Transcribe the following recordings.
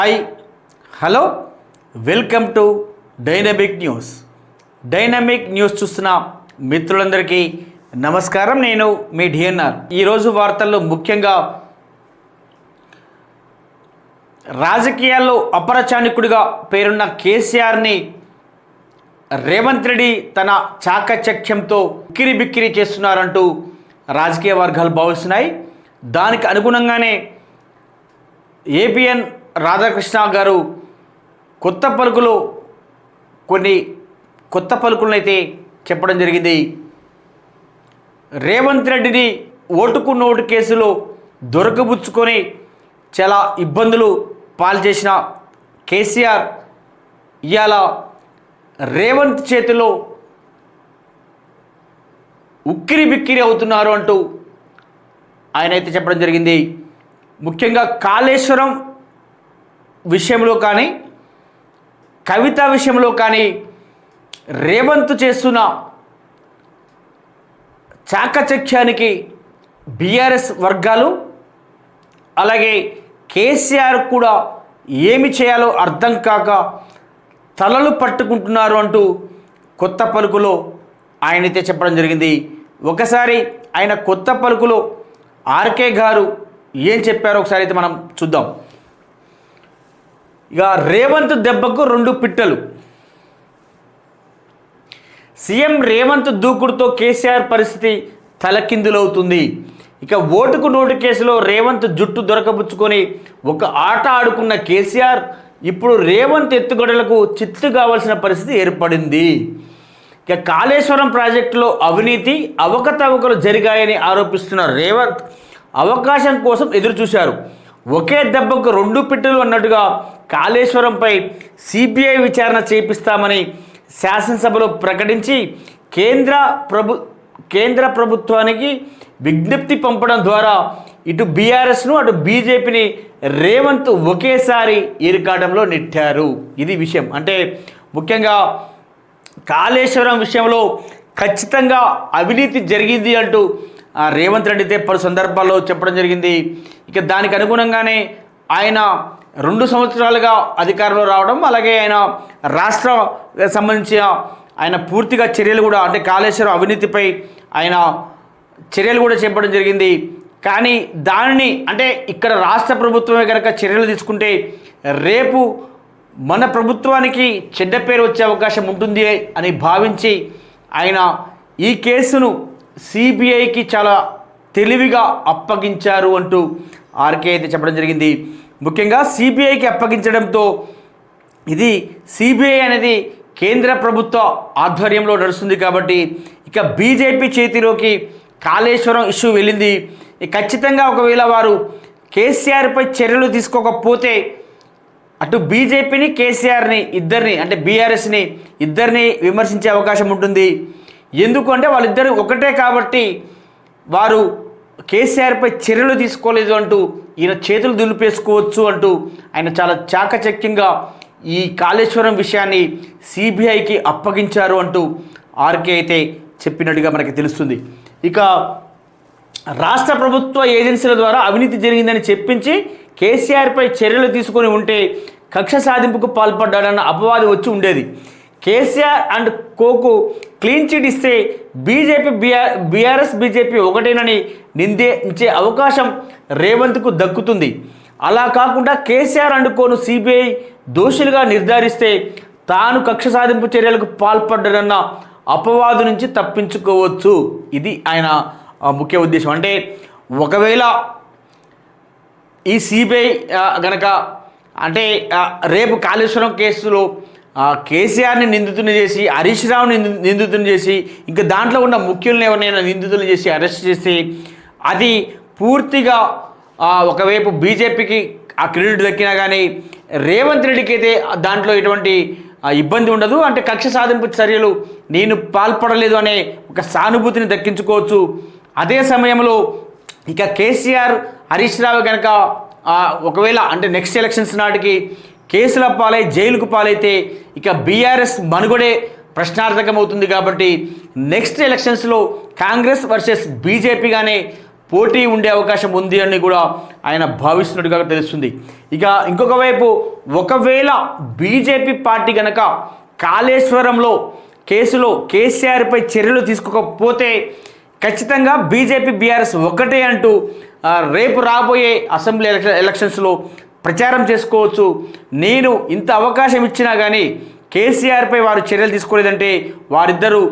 Hi hello welcome to dynamic news dynamic news చూస్తున్న మిత్రులందరికీ నమస్కారం. నేను మీ డిఎన్ఆర్ ఈరోజు వార్తల్లో ముఖ్యంగా రాజకీయాల్లో అపరచానికుడిగా పేరున్న కేసీఆర్ని రేవంత్ రెడ్డి తన చాకచక్యంతో ఉక్కిరి బిక్కిరి చేస్తున్నారంటూ రాజకీయ వర్గాలు భావిస్తున్నాయి. దానికి అనుగుణంగానే ఏబిఎన్ రాధాకృష్ణ గారు కొత్త పలుకులు కొన్ని కొత్త పలుకులనైతే చెప్పడం జరిగింది. రేవంత్ రెడ్డిని ఓటుకు నోటు కేసులో దొరకబుచ్చుకొని చాలా ఇబ్బందులు పాల్చేసిన కేసీఆర్ ఇవాళ రేవంత్ చేతిలో ఉక్కిరి బిక్కిరి అవుతున్నారు అంటూ ఆయన అయితే చెప్పడం జరిగింది. ముఖ్యంగా కాళేశ్వరం విషయంలో కానీ కవిత విషయంలో కానీ రేవంత్ చేస్తున్న చాకచక్యానికి బీఆర్ఎస్ వర్గాలు అలాగే కేసీఆర్ కూడా ఏమి చేయాలో అర్థం కాక తలలు పట్టుకుంటున్నారు అంటూ కొత్త పలుకులో ఆయనైతే చెప్పడం జరిగింది. ఒకసారి ఆయన కొత్త పలుకులో ఆర్కే గారు ఏం చెప్పారో ఒకసారి అయితే మనం చూద్దాం. ఇక రేవంత్ దెబ్బకు రెండు పిట్టలు. సీఎం రేవంత్ దూకుడుతో కేసీఆర్ పరిస్థితి తలకిందులవుతుంది. ఇక ఓటుకు నోటు కేసులో రేవంత్ జుట్టు దొరకబుచ్చుకొని ఒక ఆట ఆడుకున్న కేసీఆర్ ఇప్పుడు రేవంత్ ఎత్తుగడలకు చిత్తు కావాల్సిన పరిస్థితి ఏర్పడింది. ఇక కాళేశ్వరం ప్రాజెక్టులో అవినీతి అవకతవకలు జరిగాయని ఆరోపిస్తున్న రేవంత్ అవకాశం కోసం ఎదురు చూశారు ఒకే దెబ్బకు రెండు పిట్టలు అన్నట్టుగా కాళేశ్వరంపై సిబిఐ విచారణ చేపిస్తామని శాసనసభలో ప్రకటించి కేంద్ర ప్రభు కేంద్ర ప్రభుత్వానికి విజ్ఞప్తి పంపడం ద్వారా ఇటు బీఆర్ఎస్ను అటు బీజేపీని రేవంత్ ఒకేసారి ఇరుకాటంలో నెట్టారు. ఇది విషయం. అంటే ముఖ్యంగా కాళేశ్వరం విషయంలో ఖచ్చితంగా అవినీతి జరిగింది అంటూ రేవంత్ రెడ్డి పలు సందర్భాల్లో చెప్పడం జరిగింది. ఇక దానికి అనుగుణంగానే ఆయన రెండు సంవత్సరాలుగా అధికారంలో రావడం అలాగే ఆయన రాష్ట్ర సంబంధించిన ఆయన పూర్తిగా చర్యలు కూడా అంటే కాళేశ్వరం అవినీతిపై ఆయన చర్యలు కూడా చేపట్టడం జరిగింది. కానీ దానిని అంటే ఇక్కడ రాష్ట్ర ప్రభుత్వమే కనుక చర్యలు తీసుకుంటే రేపు మన ప్రభుత్వానికి చెడ్డ పేరు వచ్చే అవకాశం ఉంటుంది అని భావించి ఆయన ఈ కేసును సిబిఐకి చాలా తెలివిగా అప్పగించారు అంటూ ఆర్కే అయితే చెప్పడం జరిగింది. ముఖ్యంగా సిబిఐకి అప్పగించడంతో ఇది సిబిఐ అనేది కేంద్ర ప్రభుత్వ ఆధ్వర్యంలో నడుస్తుంది కాబట్టి ఇక బీజేపీ చేతిలోకి కాళేశ్వరం ఇష్యూ వెళ్ళింది. ఖచ్చితంగా ఒకవేళ వారు కేసీఆర్పై చర్యలు తీసుకోకపోతే అటు బీజేపీని కేసీఆర్ని ఇద్దరిని అంటే బీఆర్ఎస్ని ఇద్దరిని విమర్శించే అవకాశం ఉంటుంది. ఎందుకంటే వాళ్ళిద్దరు ఒకటే కాబట్టి వారు కేసీఆర్పై చర్యలు తీసుకోలేదు అంటూ ఈయన చేతులు దులిపేసుకోవచ్చు అంటూ ఆయన చాలా చాకచక్యంగా ఈ కాళేశ్వరం విషయాన్ని సిబిఐకి అప్పగించారు అంటూ ఆర్కే అయితే చెప్పినట్టుగా మనకి తెలుస్తుంది. ఇక రాష్ట్ర ప్రభుత్వ ఏజెన్సీల ద్వారా అవినీతి జరిగిందని చెప్పించి కేసీఆర్పై చర్యలు తీసుకొని ఉంటే కక్ష సాధింపుకు పాల్పడ్డాడన్న అపవాది వచ్చి ఉండేది. కేసీఆర్ అండ్ కోకు క్లీన్ చిట్ ఇస్తే బీజేపీ బీఆర్ బీఆర్ఎస్ బీజేపీ ఒకటేనని నిందించే అవకాశం రేవంత్కు దక్కుతుంది. అలా కాకుండా కేసీఆర్ అండ్ కోను సిబిఐ దోషులుగా నిర్ధారిస్తే తాను కక్ష సాధింపు చర్యలకు పాల్పడ్డనన్న అపవాదు నుంచి తప్పించుకోవచ్చు. ఇది ఆయన ముఖ్య ఉద్దేశం. అంటే ఒకవేళ ఈ సిబిఐ గనక అంటే రేపు కాళేశ్వరం కేసులో కేసీఆర్ని నిందితుని చేసి హరీష్ రావుని నింది- నిందితుని చేసి ఇంకా దాంట్లో ఉన్న ముఖ్యులను ఎవరినైనా నిందితులు చేసి అరెస్ట్ చేసి అది పూర్తిగా ఒకవైపు బీజేపీకి ఆ క్రెడిట్ దక్కినా కానీ రేవంత్ రెడ్డికి అయితే దాంట్లో ఎటువంటి ఇబ్బంది ఉండదు. అంటే కక్ష సాధింపు చర్యలు నేను పాల్పడలేదు అనే ఒక సానుభూతిని దక్కించుకోవచ్చు. అదే సమయంలో ఇక కేసీఆర్ హరీష్ రావు కనుక ఒకవేళ అంటే నెక్స్ట్ ఎలక్షన్స్ నాటికి కేసుల పాలై జైలుకు పాలైతే ఇక బీఆర్ఎస్ మనుగడే ప్రశ్నార్థకం అవుతుంది కాబట్టి నెక్స్ట్ ఎలక్షన్స్లో కాంగ్రెస్ వర్సెస్ బీజేపీగానే పోటీ ఉండే అవకాశం ఉంది అని కూడా ఆయన భావిస్తున్నట్టుగా తెలుస్తుంది. ఇక ఇంకొక వైపు ఒకవేళ బీజేపీ పార్టీ గనక కాళేశ్వరంలో కేసులో కేసీఆర్పై చర్యలు తీసుకోకపోతే ఖచ్చితంగా బీజేపీ బీఆర్ఎస్ ఒకటే అంటూ రేపు రాబోయే అసెంబ్లీ ఎలక్షన్ ఎలక్షన్స్లో ప్రచారం చేసుకోవచ్చు. నేను ఇంత అవకాశం ఇచ్చినా కానీ కేసీఆర్పై వారు చర్యలు తీసుకోలేదంటే వారిద్దరూ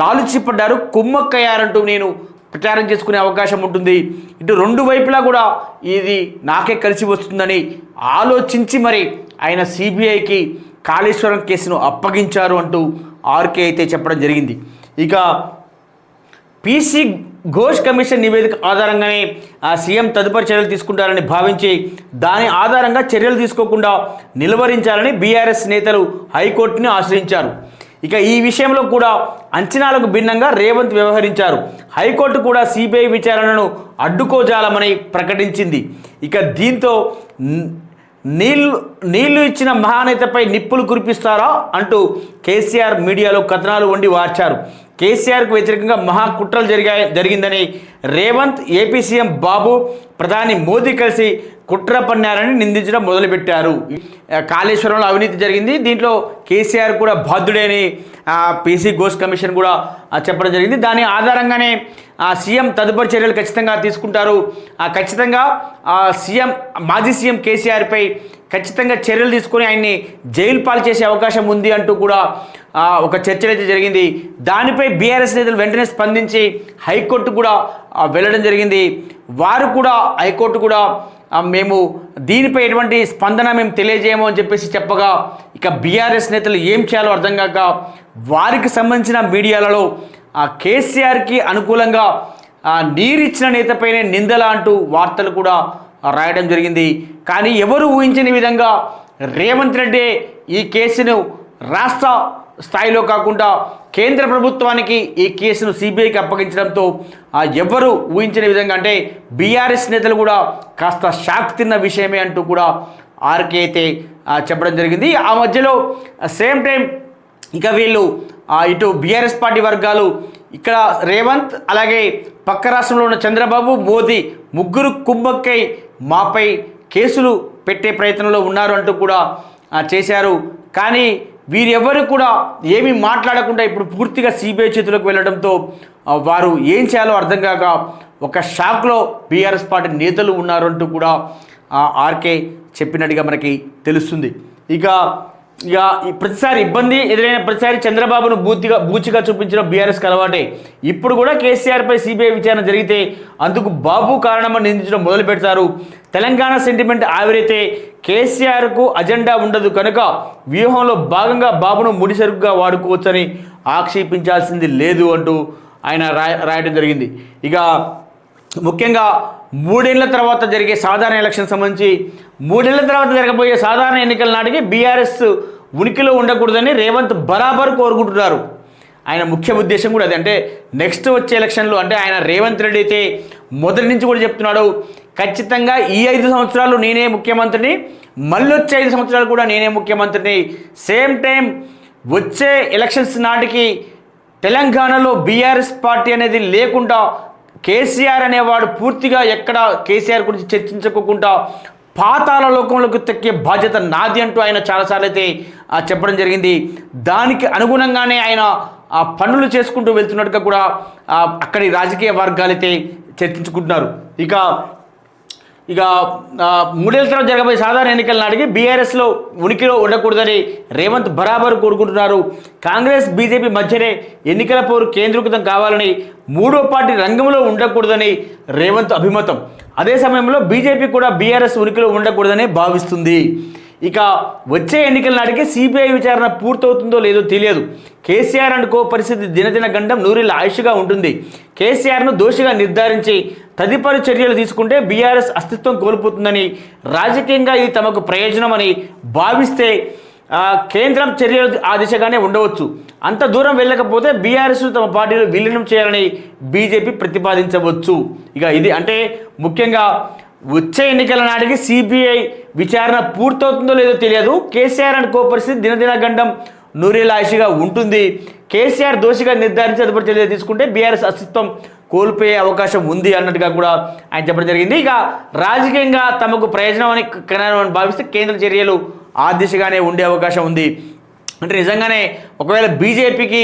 లాలుచిపడ్డారు కుమ్మక్కయ్యారంటూ నేను ప్రచారం చేసుకునే అవకాశం ఉంటుంది. ఇటు రెండు వైపులా కూడా ఇది నాకే కలిసి వస్తుందని ఆలోచించి మరి ఆయన సిబిఐకి కాళేశ్వరం కేసును అప్పగించారు అంటూ ఆర్కే అయితే చెప్పడం జరిగింది. ఇక పీసీ ఘోష్ కమిషన్ నివేదిక ఆధారంగానే ఆ సీఎం తదుపరి చర్యలు తీసుకుంటారని భావించి దాని ఆధారంగా చర్యలు తీసుకోకుండా నిలువరించాలని బీఆర్ఎస్ నేతలు హైకోర్టుని ఆశ్రయించారు. ఇక ఈ విషయంలో కూడా అంచనాలకు భిన్నంగా రేవంత్ వ్యవహరించారు. హైకోర్టు కూడా సిబిఐ విచారణను అడ్డుకోజాలమని ప్రకటించింది. ఇక దీంతో నీళ్ళు నీళ్ళు ఇచ్చిన మహానేతపై నిప్పులు కురిపిస్తారా అంటూ కేసీఆర్ మీడియాలో కథనాలు వండి వార్చారు. కేసీఆర్కు వ్యతిరేకంగా మహా కుట్రలు జరిగాయి జరిగిందని రేవంత్ ఏపీ సీఎం బాబు ప్రధాని మోదీ కలిసి కుట్ర పన్నారని నిందించడం మొదలుపెట్టారు. కాళేశ్వరంలో అవినీతి జరిగింది. దీంట్లో కేసీఆర్ కూడా బాధ్యుడే అని పీసీ ఘోష్ కమిషన్ కూడా చెప్పడం జరిగింది. దాని ఆధారంగానే ఆ, సీఎం తదుపరి చర్యలు ఖచ్చితంగా తీసుకుంటారు. ఆ, ఖచ్చితంగా ఆ, సీఎం మాజీ సీఎం కేసీఆర్పై ఖచ్చితంగా చర్యలు తీసుకొని ఆయన్ని జైలు పాలు చేసే అవకాశం ఉంది అంటూ కూడా ఒక చర్చ అయితే జరిగింది. దానిపై బీఆర్ఎస్ నేతలు వెంటనే స్పందించి హైకోర్టు కూడా వెళ్ళడం జరిగింది. వారు కూడా హైకోర్టు కూడా మేము దీనిపై ఎటువంటి స్పందన మేము తెలియజేయము అని చెప్పేసి చెప్పగా ఇక బీఆర్ఎస్ నేతలు ఏం చేయాలో అర్థం కాక వారికి సంబంధించిన మీడియాలలో ఆ కేసీఆర్కి అనుకూలంగా నీరిచ్చిన నేతపైనే నిందల అంటూ వార్తలు కూడా రాయడం జరిగింది. కానీ ఎవరు ఊహించని విధంగా రేవంత్ రెడ్డి ఈ కేసును రాష్ట్ర స్థాయిలో కాకుండా కేంద్ర ప్రభుత్వానికి ఈ కేసును సిబిఐకి అప్పగించడంతో ఆ, ఎవ్వరు ఊహించిన విధంగా అంటే బీఆర్ఎస్ నేతలు కూడా కాస్త షాక్ తిన్న విషయమే అంటూ కూడా ఆర్కే అయితే చెప్పడం జరిగింది. ఆ మధ్యలో సేమ్ టైం ఇక వీళ్ళు ఇటు బీఆర్ఎస్ పార్టీ వర్గాలు ఇక్కడ రేవంత్ అలాగే పక్క రాష్ట్రంలో ఉన్న చంద్రబాబు మోదీ ముగ్గురు కుమ్మక్కై మాపై కేసులు పెట్టే ప్రయత్నంలో ఉన్నారు అంటూ కూడా చేశారు. కానీ వీరెవ్వరు కూడా ఏమీ మాట్లాడకుండా ఇప్పుడు పూర్తిగా సిబిఐ చేతులకు వెళ్ళడంతో వారు ఏం చేయాలో అర్థం కాక ఒక షాక్లో బీఆర్ఎస్ పార్టీ నేతలు ఉన్నారంటూ కూడా ఆర్కే చెప్పినట్టుగా మనకి తెలుస్తుంది. ఇక ఇక ఈ ప్రతిసారి ఇబ్బంది ఎదురైన ప్రతిసారి చంద్రబాబును బూతిగా బూచిగా చూపించిన బీఆర్ఎస్కి అలవాటే. ఇప్పుడు కూడా కేసీఆర్పై సిబిఐ విచారణ జరిగితే అందుకు బాబు కారణమని నిందించడం మొదలు పెడతారు. తెలంగాణ సెంటిమెంట్ ఆవిరైతే కేసీఆర్కు అజెండా ఉండదు కనుక వ్యూహంలో భాగంగా బాబును ముడిసరుకుగా వాడుకోవచ్చని ఆక్షేపించాల్సింది లేదు అంటూ ఆయన రాయ రాయడం జరిగింది. ఇక ముఖ్యంగా మూడేళ్ళ తర్వాత జరిగే సాధారణ ఎలక్షన్ సంబంధించి మూడేళ్ళ తర్వాత జరగబోయే సాధారణ ఎన్నికల నాటికి బీఆర్ఎస్ ఉనికిలో ఉండకూడదని రేవంత్ బరాబర్ కోరుకుంటున్నారు. ఆయన ముఖ్య ఉద్దేశం కూడా అదే. అంటే నెక్స్ట్ వచ్చే ఎలక్షన్లో అంటే ఆయన రేవంత్ రెడ్డి అయితే మొదటి నుంచి కూడా చెప్తున్నాడు ఖచ్చితంగా ఈ ఐదు సంవత్సరాలు నేనే ముఖ్యమంత్రిని మళ్ళీ వచ్చే ఐదు సంవత్సరాలు కూడా నేనే ముఖ్యమంత్రిని. సేమ్ టైం వచ్చే ఎలక్షన్స్ నాటికి తెలంగాణలో బీఆర్ఎస్ పార్టీ అనేది లేకుండా కేసీఆర్ అనేవాడు పూర్తిగా ఎక్కడ కేసీఆర్ గురించి చర్చించుకోకుండా పాతాల లోకంలోకి తక్కే బాధ్యత నాది అంటూ ఆయన చాలాసార్లు అయితే చెప్పడం జరిగింది. దానికి అనుగుణంగానే ఆయన ఆ పనులు చేసుకుంటూ వెళ్తున్నట్టుగా కూడా అక్కడి రాజకీయ వర్గాలు అయితే చర్చించుకుంటున్నారు. ఇక ఇక ఆ, మూడేళ్ళ తర్వాత జరగబోయే సాధారణ ఎన్నికల నాటికి బీఆర్ఎస్లో ఉనికిలో ఉండకూడదని రేవంత్ బరాబరు కోరుకుంటున్నారు. కాంగ్రెస్ బీజేపీ మధ్యనే ఎన్నికల పోరు కేంద్రీకృతం కావాలని మూడో పార్టీ రంగంలో ఉండకూడదని రేవంత్ అభిమతం. అదే సమయంలో బీజేపీ కూడా బీఆర్ఎస్ ఉనికిలో ఉండకూడదని భావిస్తుంది. ఇక వచ్చే ఎన్నికల నాటికి సిబిఐ విచారణ పూర్తవుతుందో లేదో తెలియదు. కేసీఆర్ అండ్ కో పరిస్థితి దినదిన గండం నూరిల ఆయుష్గా ఉంటుంది. కేసీఆర్ను దోషిగా నిర్ధారించి తదుపరి చర్యలు తీసుకుంటే బీఆర్ఎస్ అస్తిత్వం కోల్పోతుందని రాజకీయంగా ఇది తమకు ప్రయోజనమని భావిస్తే కేంద్రం చర్యలు ఆ దిశగానే ఉండవచ్చు. అంత దూరం వెళ్ళకపోతే బీఆర్ఎస్ తమ పార్టీలో విలీనం చేయాలని బీజేపీ ప్రతిపాదించవచ్చు. ఇక ఇది అంటే ముఖ్యంగా వచ్చే ఎన్నికల నాటికి సిబిఐ విచారణ పూర్తవుతుందో లేదో తెలియదు. కేసీఆర్ అండ్ కో పరిస్థితి దినదిన గండం నూరేలాయిషిగా ఉంటుంది. కేసీఆర్ దోషిగా నిర్ధారించి తదుపరి చర్యలు తీసుకుంటే బీఆర్ఎస్ అస్తిత్వం కోల్పోయే అవకాశం ఉంది అన్నట్టుగా కూడా ఆయన చెప్పడం జరిగింది. ఇక రాజకీయంగా తమకు ప్రయోజనం అని భావిస్తే కేంద్ర చర్యలు ఆ దిశగానే ఉండే అవకాశం ఉంది. అంటే నిజంగానే ఒకవేళ బీజేపీకి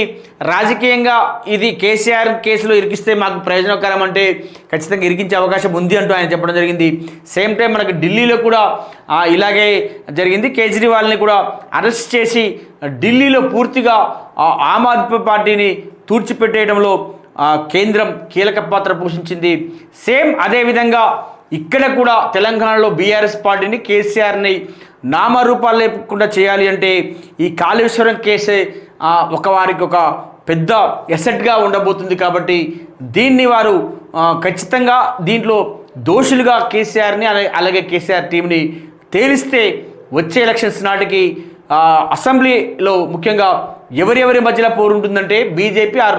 రాజకీయంగా ఇది కేసీఆర్ కేసులో ఇరికిస్తే మాకు ప్రయోజనకరం అంటే ఖచ్చితంగా ఇరికించే అవకాశం ఉంది అంటూ ఆయన చెప్పడం జరిగింది. సేమ్ టైం మనకు ఢిల్లీలో కూడా ఇలాగే జరిగింది. కేజ్రీవాల్ని కూడా అరెస్ట్ చేసి ఢిల్లీలో పూర్తిగా ఆమ్ ఆద్మీ పార్టీని తూర్చిపెట్టేయడంలో కేంద్రం కీలక పాత్ర పోషించింది. సేమ్ అదేవిధంగా ఇక్కడ కూడా తెలంగాణలో బీఆర్ఎస్ పార్టీని కేసీఆర్ని నామరూపాలు లేకుండా చేయాలి అంటే ఈ కాళేశ్వరం కేసే ఒక వారికి ఒక పెద్ద ఎసెట్గా ఉండబోతుంది కాబట్టి దీన్ని వారు ఖచ్చితంగా దీంట్లో దోషులుగా కేసీఆర్ని అలాగే అలాగే కేసీఆర్ టీంని తేలిస్తే వచ్చే ఎలక్షన్స్ నాటికి అసెంబ్లీలో ముఖ్యంగా ఎవరెవరి మధ్యలో పోరు ఉంటుందంటే బీజేపీ ఆర్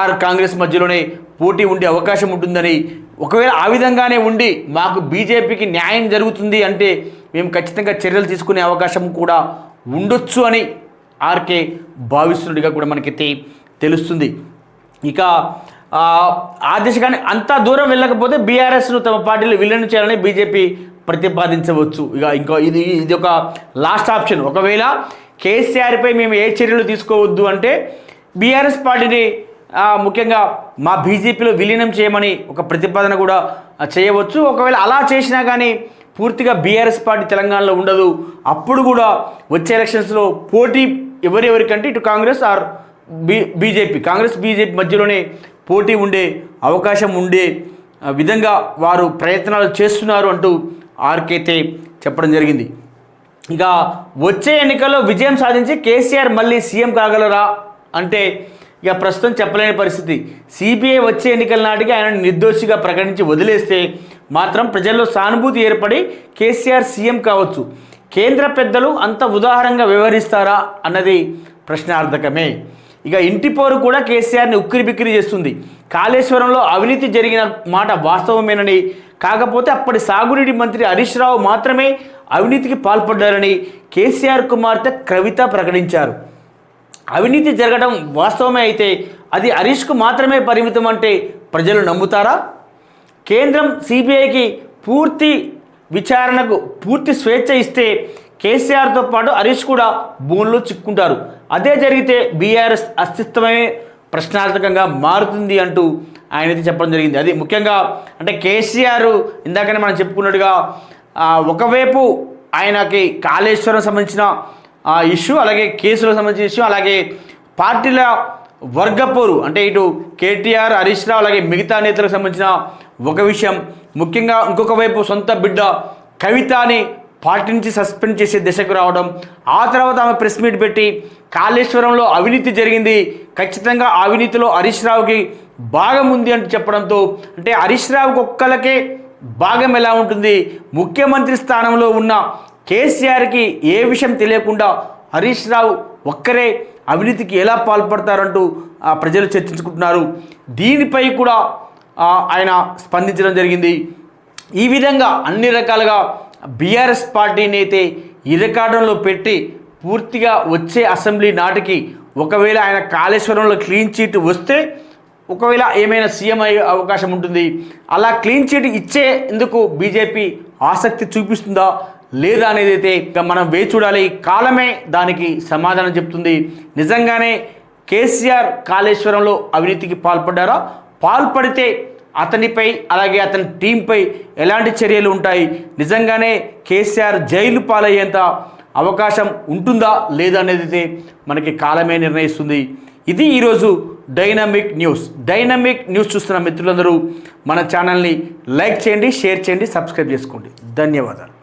ఆర్ కాంగ్రెస్ మధ్యలోనే పోటీ ఉండే అవకాశం ఉంటుందని ఒకవేళ ఆ విధంగానే ఉండి మాకు బీజేపీకి న్యాయం జరుగుతుంది అంటే మేము ఖచ్చితంగా చర్యలు తీసుకునే అవకాశం కూడా ఉండొచ్చు అని ఆర్కే భావిస్తున్నట్టుగా కూడా మనకైతే తెలుస్తుంది. ఇక ఆ, ఆ దిశగానే అంత దూరం వెళ్ళకపోతే బీఆర్ఎస్ను తమ పార్టీలో విలీనం చేయాలని బీజేపీ ప్రతిపాదించవచ్చు. ఇక ఇంకో ఇది ఇది ఒక లాస్ట్ ఆప్షన్. ఒకవేళ కేసీఆర్పై మేము ఏ చర్యలు తీసుకోవద్దు అంటే బీఆర్ఎస్ పార్టీని ముఖ్యంగా మా బీజేపీలో విలీనం చేయమని ఒక ప్రతిపాదన కూడా చేయవచ్చు. ఒకవేళ అలా చేసినా కానీ పూర్తిగా బీఆర్ఎస్ పార్టీ తెలంగాణలో ఉండదు. అప్పుడు కూడా వచ్చే ఎలక్షన్స్లో పోటీ ఎవరెవరికంటే ఇటు Congress R B BJP. Congress BJP మధ్యలోనే పోటీ ఉండే అవకాశం ఉండే విధంగా వారు ప్రయత్నాలు చేస్తున్నారు అంటూ ఆర్కేతే చెప్పడం జరిగింది. ఇక వచ్చే ఎన్నికల్లో విజయం సాధించి కేసీఆర్ మళ్ళీ సీఎం కాగలరా అంటే ఇక ప్రస్తుతం చెప్పలేని పరిస్థితి. సిబిఐ వచ్చే ఎన్నికల నాటికి ఆయన నిర్దోషిగా ప్రకటించి వదిలేస్తే మాత్రం ప్రజల్లో సానుభూతి ఏర్పడి కేసీఆర్ సీఎం కావచ్చు. కేంద్ర పెద్దలు అంత ఉదాహరణగా వ్యవహరిస్తారా అన్నది ప్రశ్నార్థకమే. ఇక ఇంటి పోరు కూడా కేసీఆర్ని ఉక్కిరి బిక్కిరి చేస్తుంది. కాళేశ్వరంలో అవినీతి జరిగిన మాట వాస్తవమేనని కాకపోతే అప్పటి సాగునీటి మంత్రి హరీష్ రావు మాత్రమే అవినీతికి పాల్పడ్డారని కేసీఆర్ కుమార్తె కవిత ప్రకటించారు. అవినీతి జరగడం వాస్తవమే అయితే అది హరీష్కు మాత్రమే పరిమితం అంటే ప్రజలు నమ్ముతారా? కేంద్రం సిబిఐకి పూర్తి విచారణకు పూర్తి స్వేచ్ఛ ఇస్తే కేసీఆర్తో పాటు హరీష్ కూడా బోన్లో చిక్కుంటారు అదే జరిగితే బీఆర్ఎస్ అస్తిత్వమే ప్రశ్నార్థకంగా మారుతుంది అంటూ ఆయన అయితే చెప్పడం జరిగింది. అది ముఖ్యంగా అంటే కేసీఆర్ ఇందాకనే మనం చెప్పుకున్నట్టుగా ఒకవైపు ఆయనకి కాళేశ్వరం సంబంధించిన ఇష్యూ అలాగే కేసులకు సంబంధించిన ఇష్యూ అలాగే పార్టీల వర్గపోరు అంటే ఇటు కేటీఆర్ హరీష్ రావు అలాగే మిగతా నేతలకు సంబంధించిన ఒక విషయం ముఖ్యంగా ఇంకొక వైపు సొంత బిడ్డ కవితని పార్టీ నుంచి సస్పెండ్ చేసే దశకు రావడం ఆ తర్వాత ఆమె ప్రెస్ మీట్ పెట్టి కాళేశ్వరంలో అవినీతి జరిగింది ఖచ్చితంగా అవినీతిలో హరీష్ రావుకి భాగం ఉంది అంటూ చెప్పడంతో అంటే హరీష్ రావుకి ఒక్కలకే భాగం ఎలా ఉంటుంది? ముఖ్యమంత్రి స్థానంలో ఉన్న కేసీఆర్కి ఏ విషయం తెలియకుండా హరీష్ రావు ఒక్కరే అవినీతికి ఎలా పాల్పడతారంటూ ఆ ప్రజలు చర్చించుకుంటున్నారు. దీనిపై కూడా ఆయన స్పందించడం జరిగింది. ఈ విధంగా అన్ని రకాలుగా బీఆర్ఎస్ పార్టీని అయితే ఇరకాటంలో పెట్టి పూర్తిగా వచ్చే అసెంబ్లీ నాటికి ఒకవేళ ఆయన కాళేశ్వరంలో క్లీన్ చీట్ వస్తే ఒకవేళ ఏమైనా సీఎం అయ్యే అవకాశం ఉంటుంది. అలా క్లీన్ చీట్ ఇచ్చేందుకు బీజేపీ ఆసక్తి చూపిస్తుందా లేదా అనేది అయితే మనం వేచి చూడాలి. కాలమే దానికి సమాధానం చెప్తుంది. నిజంగానే కేసీఆర్ కాళేశ్వరంలో అవినీతికి పాల్పడ్డారా? పాల్పడితే అతనిపై అలాగే అతని టీంపై ఎలాంటి చర్యలు ఉంటాయి? నిజంగానే కేసీఆర్ జైలు పాలయ్యేంత అవకాశం ఉంటుందా లేదా అనేది మనకి కాలమే నిర్ణయిస్తుంది. ఇది ఈరోజు డైనమిక్ న్యూస్. డైనమిక్ న్యూస్ చూస్తున్న మిత్రులందరూ మన ఛానల్ని లైక్ చేయండి షేర్ చేయండి సబ్స్క్రైబ్ చేసుకోండి. ధన్యవాదాలు.